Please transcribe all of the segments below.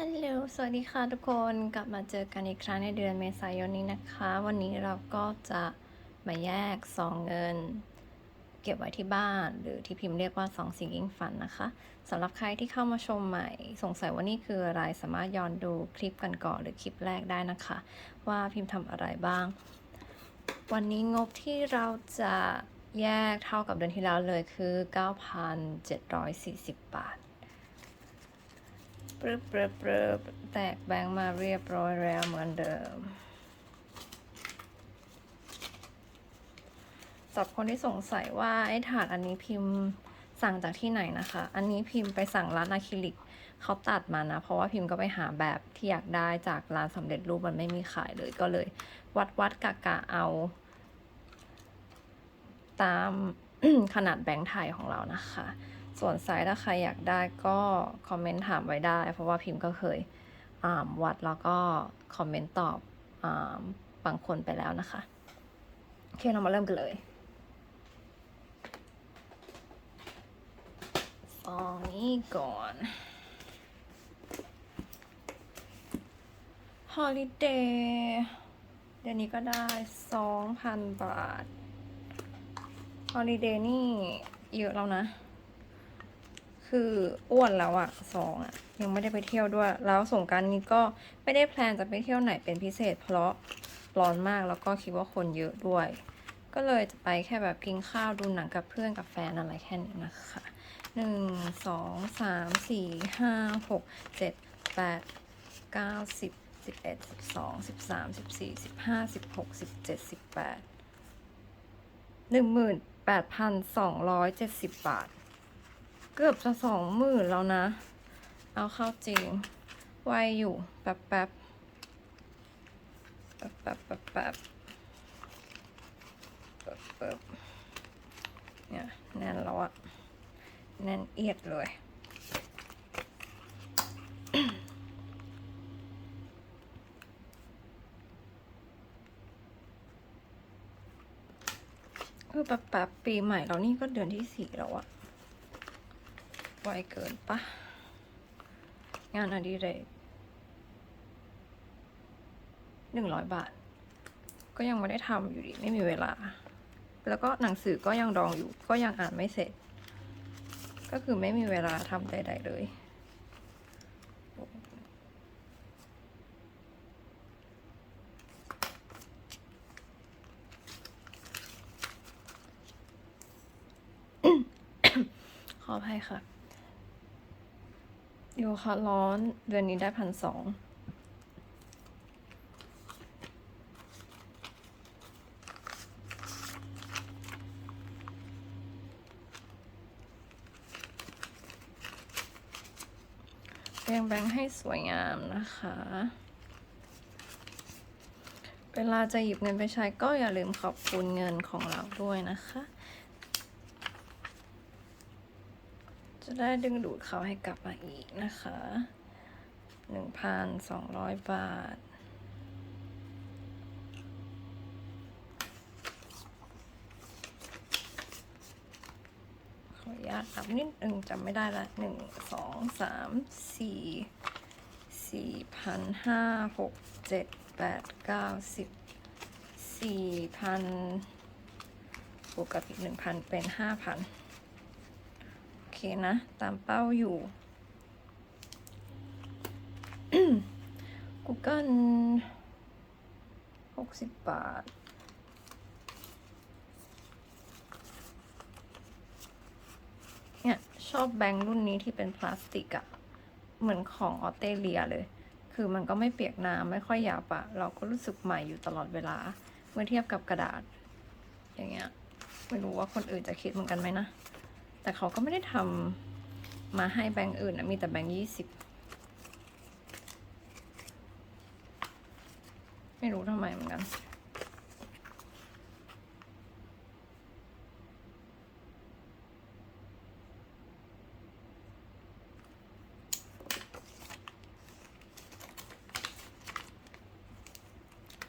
ฮัลโหล สวัสดีค่ะทุกคนกลับมาเจอกันอีกครั้งในเดือนเมษายนนี้นะคะ วันนี้เราก็จะมาแยกซองเงิน เก็บไว้ที่บ้าน หรือที่พิมพ์เรียกว่าซองซิงกิ้งฟันนะคะสำหรับใครที่เข้ามาชมใหม่ สงสัยว่านี่คืออะไรสามารถย้อนดูคลิปกันก่อนหรือคลิปแรกได้นะคะ ว่าพิมพ์ทำอะไรบ้าง วันนี้งบที่เราจะแยกเท่ากับเดือนที่แล้วเลยคือ 9,740 บาท ปรึบปรึบปรึบแตกแบงค์มาเรียบร้อยแล้วเหมือนเดิมสำหรับคนที่สงสัยว่าไอ้ถาดอันนี้พิมพ์สั่งจากที่ไหนนะคะ อันนี้พิมพ์ไปสั่งร้านอะคริลิกเขาตัดมานะ เพราะว่าพิมพ์ก็ไปหาแบบที่อยากได้จากร้านสำเร็จรูปมันไม่มีขายเลยก็เลย วัดวัดกะกะเอา ตามขนาดแบงค์ไทยของเรานะคะ ส่วนไซส์ถ้าใครอยากได้ก็คอมเมนต์ถามไว้ได้ เพราะว่าพิมพ์ก็เคยอ่าวัดแล้วก็คอมเมนต์ตอบอบางคนไปแล้วนะคะโอเคเรามาเริ่มกันเลยซองนี้ก่อน Holiday เดือนนี้ก็ได้ 2,000 บาท Holiday นี่เยอะแล้วนะ คืออ้วนแล้วอะสองอะยังไม่ได้ไปเที่ยวด้วย แล้วสงการนี้ก็ไม่ได้แพลนจะไปเที่ยวไหนเป็นพิเศษ เพราะร้อนมากแล้วก็คิดว่าคนเยอะด้วย ก็เลยจะไปแค่แบบกินข้าวดูหนังกับเพื่อนกับแฟนอะไรแค่นี้นะคะหนึ่งสองสามสี่ห้าหกเจ็ดแปดเก้าสิบสิบเอ็ดสิบสองสิบสามสิบสี่สิบห้าสิบหกสิบเจ็ดสิบแปดหนึ่งหมื่นแปดพันสองร้อยเจ็ดสิบบาท เกือบจะสองหมื่นแล้วนะ เอาเข้าจริง ไวอยู่แป๊บแป๊บแป๊บแป๊บแป๊บแป๊บแป๊บเนี่ยแน่นแล้วอะแน่นเอียดเลยคือแป๊บแป๊บปีใหม่เราวนี่ก็เดือนที่สี่แล้วอะ ไวเกินปะงานอดิเรกหนึ่งร้อยบาท ก็ยังไม่ได้ทำอยู่ดี ไม่มีเวลา แล้วก็หนังสือก็ยังดองอยู่ ก็ยังอ่านไม่เสร็จ ก็คือไม่มีเวลาทำใด ๆ เลยขออภัยค่ะ โยคะร้อนเดือนนี้ได้พันสองเรียงแบงค์ให้สวยงามนะคะ เวลาจะหยิบเงินไปใช้ก็อย่าลืมขอบคุณเงินของเราด้วยนะคะ จะได้ดึงดูดเขาให้กลับมาอีกนะคะหนึ่งพันสองร้อยบาท ขออนุญาตนับนิดนึงจำไม่ได้ละหนึ่งสองสามสี่สี่พันห้าหกเจ็ดแปดเก้าสิบสี่พันบวกกับอีกหนึ่งพันเป็นห้าพัน เคนะ ตามเป้าอยู่ Google หกสิบบาท เนี่ย ชอบแบงค์รุ่นนี้ที่เป็นพลาสติกอะเหมือนของออสเตรเลียเลย คือมันก็ไม่เปียกน้ำไม่ค่อยหยาบอะเราก็รู้สึกใหม่อยู่ตลอดเวลา เมื่อเทียบกับกระดาษ อย่างเงี้ย ไม่รู้ว่าคนอื่นจะคิดเหมือนกันไหมนะ แต่เขาก็ไม่ได้ทำมาให้แบงก์อื่นนะมีแต่แบงก์ยี่สิบไม่รู้ทำไมเหมือนกัน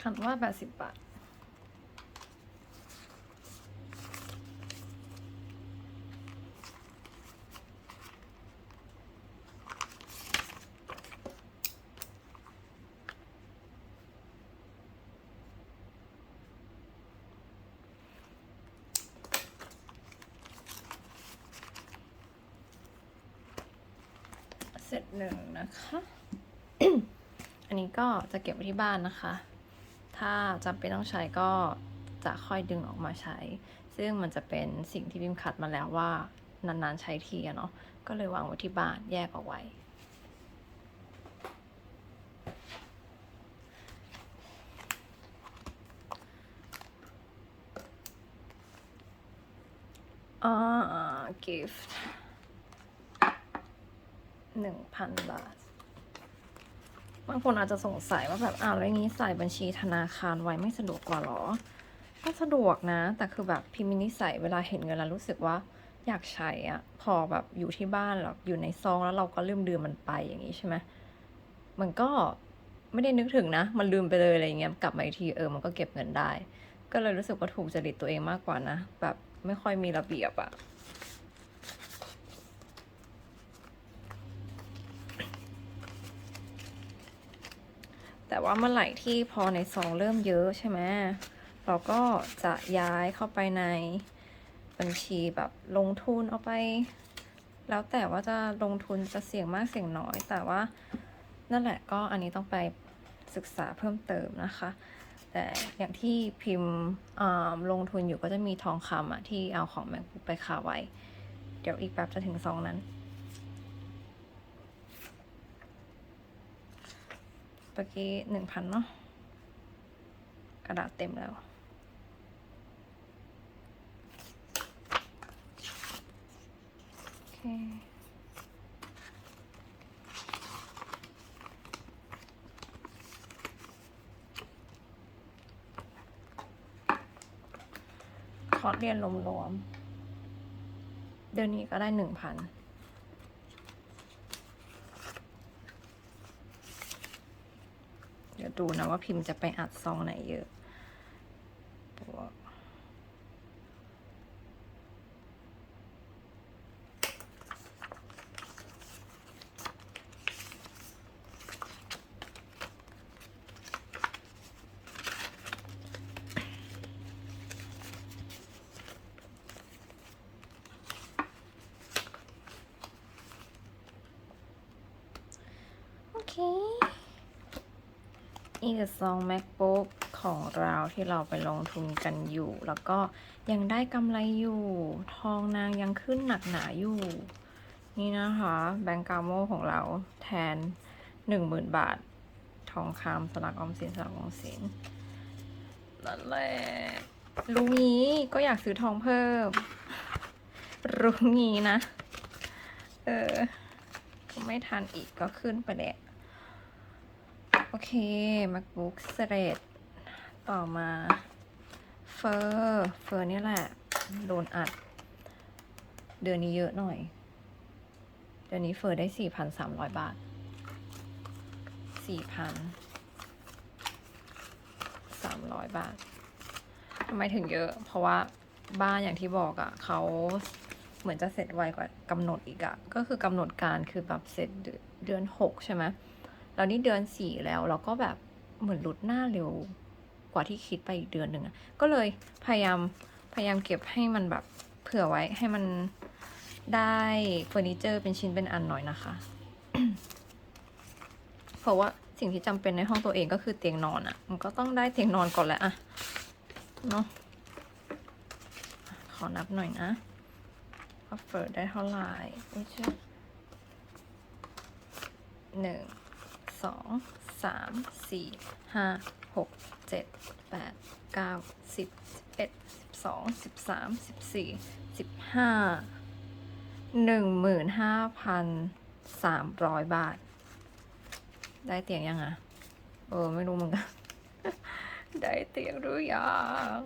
คันว่าแปดสิบบาท ตหนึ่งนะคะ อันนี้ก็จะเก็บไว้ที่บ้านนะคะ ถ้าจำเป็นต้องใช้ก็จะค่อยดึงออกมาใช้ ซึ่งมันจะเป็นสิ่งที่บิมคัดมาแล้วว่านานๆใช้ทีอะเนาะ ก็เลยวางไว้ที่บ้านแยกเอาไว้อ่า gift หนึ่งพันบาท บางคนอาจจะสงสัยว่าแบบอ้าวแล้วอย่างนี้ใส่บัญชีธนาคารไว้ไม่สะดวกกว่าหรอ ก็สะดวกนะ แต่คือแบบพิมพ์มินิใส่เวลาเห็นเงินแล้วรู้สึกว่าอยากใช้อะพอแบบอยู่ที่บ้านแล้วอยู่ในซองแล้วเราก็ลืมดืมมันไปอย่างนี้ใช่ไหมมันก็ไม่ได้นึกถึงนะ มันลืมไปเลยอะไรเงี้ยกลับมาอีกทีเออมันก็เก็บเงินได้ ก็เลยรู้สึกว่าถูกจริตตัวเองมากกว่านะ แบบไม่ค่อยมีระเบียบอะ แต่ว่าเมื่อไหร่ที่พอในซองเริ่มเยอะใช่ไหมเราก็จะย้ายเข้าไปในบัญชีแบบลงทุนเอาไป แล้วแต่ว่าจะลงทุนจะเสี่ยงมากเสี่ยงน้อย แต่ว่านั่นแหละก็อันนี้ต้องไปศึกษาเพิ่มเติมนะคะ แต่อย่างที่พิมพ์ลงทุนอยู่ก็จะมีทองคำอะที่เอาของ MacBook ไปคาไว้ เดี๋ยวอีกแป๊บจะถึงซองนั้น เมื่อกี้หนึ่งพันเนาะกระดาษเต็มแล้ว โอเค คอร์สเรียนรวมๆเดือนนี้ก็ได้หนึ่งพัน เดูนะว่าพิมพ์จะไปอัดซองไหนเยอะบวกโอเค อีกซอง MacBook ของเราที่เราไปลงทุนกันอยู่ แล้วก็ยังได้กำไรอยู่ ทองนางยังขึ้นหนักหนาอยู่ นี่นะคะ แบงก์กาโมของเราแทน 10,000 บาท ทองคำสลักออมสินสลักออมสินนั่นแหละรู้งี้ก็อยากซื้อทองเพิ่ม รู้งี้นะ เออ ไม่ทันอีกก็ขึ้นไปแหละ โอเค MacBook เสร็จต่อมาเฟอร์เฟอร์นี่แหละ โดนอัด เดือนนี้เยอะหน่อย เดือนนี้เฟอร์ได้สี่พันสามร้อยบาทสี่พันสามร้อยบาททำไมถึงเยอะ เพราะว่าบ้านอย่างที่บอกอะ่ะเขาเหมือนจะเสร็จไวกว่ากำหนดอีกอะ่ะ ก็คือกำหนดการคือแบบเสร็จเดือนเดือนหกใช่ไหม แล้วนี่เดือนสี่แล้วเราก็แบบเหมือนลดหน้าเร็วกว่าที่คิดไปอีกเดือนหนึ่งก็เลยพยายามพยายามเก็บให้มันแบบเผื่อไว้ให้มันได้เฟอร์นิเจอร์เป็นชิ้นเป็นอันหน่อยนะคะ เพราะว่าสิ่งที่จำเป็นในห้องตัวเองก็คือเตียงนอนอะมันก็ต้องได้เตียงนอนก่อนแหละอะเนาะขอนับหน่อยนะว่าเฟิร์ได้เท่าไหร่อุ๊ยเชื่อหนึ่ง สองสามสี่ห้าหกเจ็ดแปดเก้าสิบสิบเอ็ดสิบสองสิบสามสิบสี่สิบห้าหนึ่งหมื่นห้าพันสามร้อยบาท ได้เตียงยังอะเออ ไม่รู้เหมือนกัน ได้เตียงหรือยัง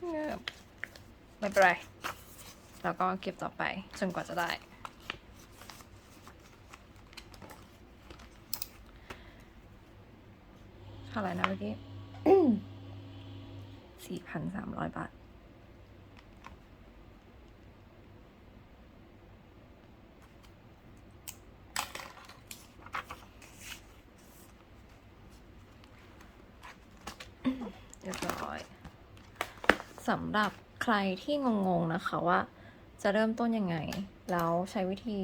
เงียบไม่เป็นไร แล้วก็เก็บต่อไปจนกว่าจะได้ ท่าไหร่นะเมื่อกี้สี่พันสามร้อยบาท เรียบร้อยสำหรับใครที่งงๆนะคะว่าจะเริ่มต้นยังไง แล้วใช้วิธี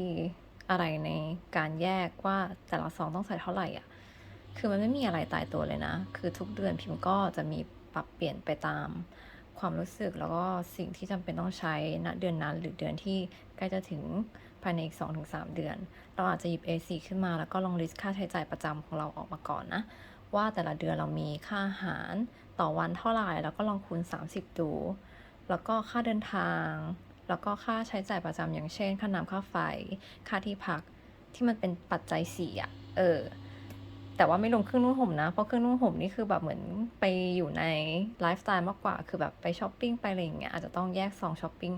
อะไรในการแยกว่าแต่ละซองต้องใส่เท่าไหร่อะ คือมันไม่มีอะไรตายตัวเลยนะ คือทุกเดือนพิมพ์ก็จะมีปรับเปลี่ยนไปตามความรู้สึกแล้วก็สิ่งที่จำเป็นต้องใช้ณเดือนนั้นหรือเดือนที่ใกล้จะถึงภายในอีก 2-3 เดือน เราอาจจะหยิบ A4 ขึ้นมาแล้วก็ลองลิสต์ค่าใช้จ่ายประจำของเราออกมาก่อนนะ ว่าแต่ละเดือนเรามีค่าอาหารต่อวันเท่าไหร่แล้วก็ลองคูณ 30 ดู แล้วก็ค่าเดินทาง แล้วก็ค่าใช้จ่ายประจำอย่างเช่น ค่าน้ำค่าไฟ ค่าที่พักที่มันเป็นปัจจัยสี่อะเออ แต่ว่าไม่ลงเครื่องนุ่งห่มนะ เพราะเครื่องนุ่งห่มนี่คือแบบเหมือนไปอยู่ในไลฟ์สไตล์มากกว่า คือแบบไปช้อปปิ้งไปอะไรอย่างเงี้ยอาจจะต้องแยกซองช้อปปิ้ง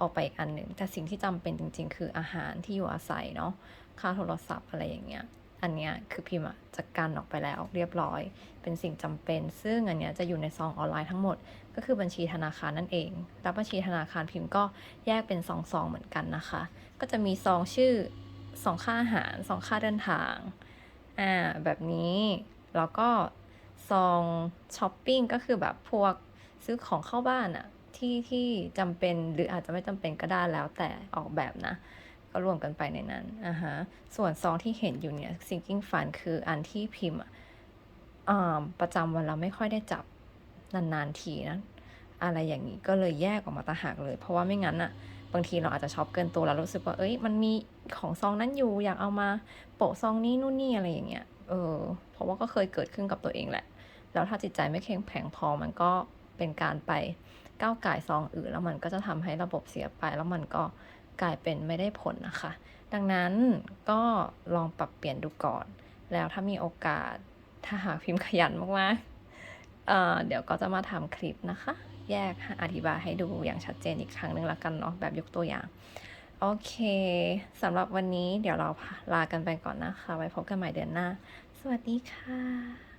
ออกไปอีกอันหนึ่งแต่สิ่งที่จำเป็นจริง ๆ คืออาหารที่อยู่อาศัยเนาะค่าโทรศัพท์อะไรอย่างเงี้ยอันเนี้ยคือพิมพ์อะจะกันออกไปแล้วเรียบร้อย เป็นสิ่งจำเป็น ซึ่งอันเนี้ยจะอยู่ในซองออนไลน์ทั้งหมด ก็คือบัญชีธนาคารนั่นเองแล้วบัญชีธนาคารพิมพ์ก็แยกเป็นสองซองเหมือนกันนะคะ ก็จะมีซองชื่อซองค่าอาหารซองค่าเดินทาง อ่าแบบนี้ แล้วก็ซองช้อปปิ้งก็คือแบบพวกซื้อของเข้าบ้านอะที่ที่จำเป็นหรืออาจจะไม่จำเป็นก็ได้แล้วแต่ออกแบบนะ ก็รวมกันไปในนั้นอ่าฮะส่วนซองที่เห็นอยู่เนี่ย sinking fund คืออันที่พิมพ์อ่าประจำวันเราไม่ค่อยได้จับนานๆทีนะ อะไรอย่างนี้ก็เลยแยกออกมาต่างหากเลย เพราะว่าไม่งั้นอะ บางทีเราอาจจะช็อปเกินตัวแล้วรู้สึกว่า เอ้ย มันมีของซองนั้นอยู่ อยากเอามาโปะซองนี้นู่นนี่อะไรอย่างเงี้ย เออ เพราะว่าก็เคยเกิดขึ้นกับตัวเองแหละ แล้วถ้าจิตใจไม่เข้มแข็งพอ มันก็เป็นการไปก้าวไก่ซองอื่น แล้วมันก็จะทำให้ระบบเสียไป แล้วมันก็กลายเป็นไม่ได้ผลนะคะ ดังนั้นก็ลองปรับเปลี่ยนดูก่อน แล้วถ้ามีโอกาส ถ้าหากพิมพ์ขยันมากๆเอ่อเดี๋ยวก็จะมาทำคลิปนะคะ แยกอธิบายให้ดูอย่างชัดเจนอีกครั้งหนึ่งละกันเนาะแบบยกตัวอย่าง โอเคสำหรับวันนี้เดี๋ยวเราลากันไปก่อนนะคะ ไว้พบกันใหม่เดือนหน้า สวัสดีค่ะ